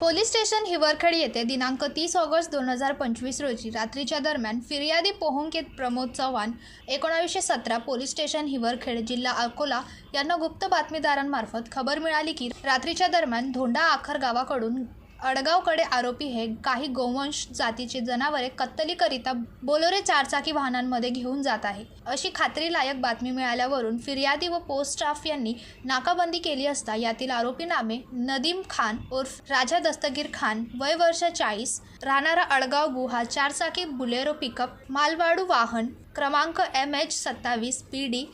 Police station Hiwarkhed येथे दिनांक तीस ऑगस्ट दोन हजार पंचवीस रोजी रात्रीच्या दरम्यान फिर्यादी पोहंकेत प्रमोद चव्हाण एकोणावीसशे सतरा पोलीस स्टेशन हिवरखेड जिल्हा अकोला यांना गुप्त बातमीदारांमार्फत खबर मिळाली की रात्रीच्या दरम्यान धोंडा आखर गावाकडून अडगावकडे आरोपी हे काही गोवंश जातीचे जनावरे कत्तलीकरिता बोलोरे चारचाकी वाहनांमध्ये घेऊन जात आहे. अशी खात्रीलायक बातमी मिळाल्यावरून फिर्यादी व पोस्ट स्टाफ यांनी नाकाबंदी केली असता यातील आरोपी नामे नदीम खान उर्फ राजा दस्तगीर खान वय वर्ष चाळीस राहणारा अडगाव गुहा चारचाकी बुलेरो पिकअप मालवाडू वाहन क्रमांक एम एच सत्तावीस पी डी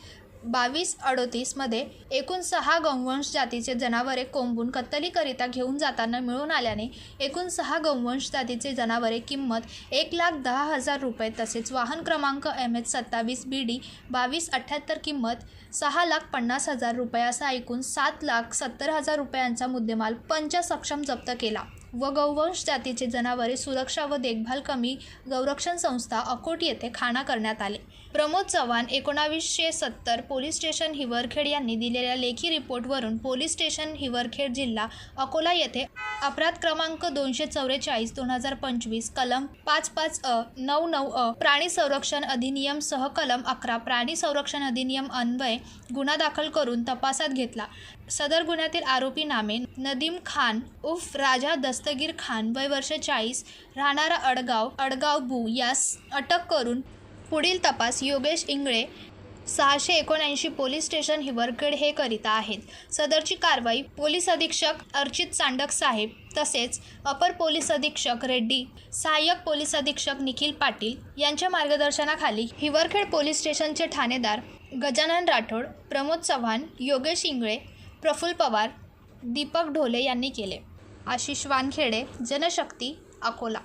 बावीस अडोतीसमध्ये एकूण सहा गौवंश जातीचे जनावरे कोंबून कत्तलीकरिता घेऊन जाताना मिळून आल्याने एकूण सहा गौवंश जातीचे जनावरे किंमत एक लाख दहा हजार रुपये तसेच वाहन क्रमांक एम एच सत्तावीस बी डी बावीस अठ्ठ्याहत्तर किंमत सहा लाख पन्नास हजार रुपये असा एकूण सात लाख सत्तर हजार रुपयांचा मुद्देमाल पंच सक्षम जप्त केला. व गौवंश जातीचे जनावरे सुरक्षा व देखभाल कमी गौरक्षण संस्था अकोट येथे खाणा करण्यात आले. प्रमोद चव्हाण एकोणावीसशे सत्तर पोलीस स्टेशन हिवरखेड यांनी दिलेल्या लेखी रिपोर्टवरून पोलीस स्टेशन हिवरखेड जिल्हा अकोला येथे अपराध क्रमांक दोनशे चौवेचाळीस दोन हजार पंचवीस कलम पाच पाच अ नऊ नऊ अ प्राणी संरक्षण अधिनियम सह कलम अकरा प्राणी संरक्षण अधिनियम अन्वय गुन्हा दाखल करून तपासात घेतला. सदर गुन्ह्यातील आरोपी नामे नदीम खान उफ राजा दस्तगीर खान वय वर्ष चाळीस राहणारा अडगाव अडगाव बू यास अटक करून पुढील तपास योगेश इंगळे सहाशे एकोणऐंशी पोलीस स्टेशन हिवरखेड हे करीता आहेत. सदरची कारवाई पोलीस अधीक्षक अर्चित चांडक साहेब तसेच अपर पोलीस अधीक्षक रेड्डी सहाय्यक पोलीस अधीक्षक निखिल पाटील यांच्या मार्गदर्शनाखाली हिवरखेड पोलीस स्टेशनचे ठाणेदार गजानन राठोड प्रमोद चव्हाण योगेश इंगळे प्रफुल्ल पवार दीपक ढोले यांनी केले. आशिष वानखेडे जनशक्ती अकोला.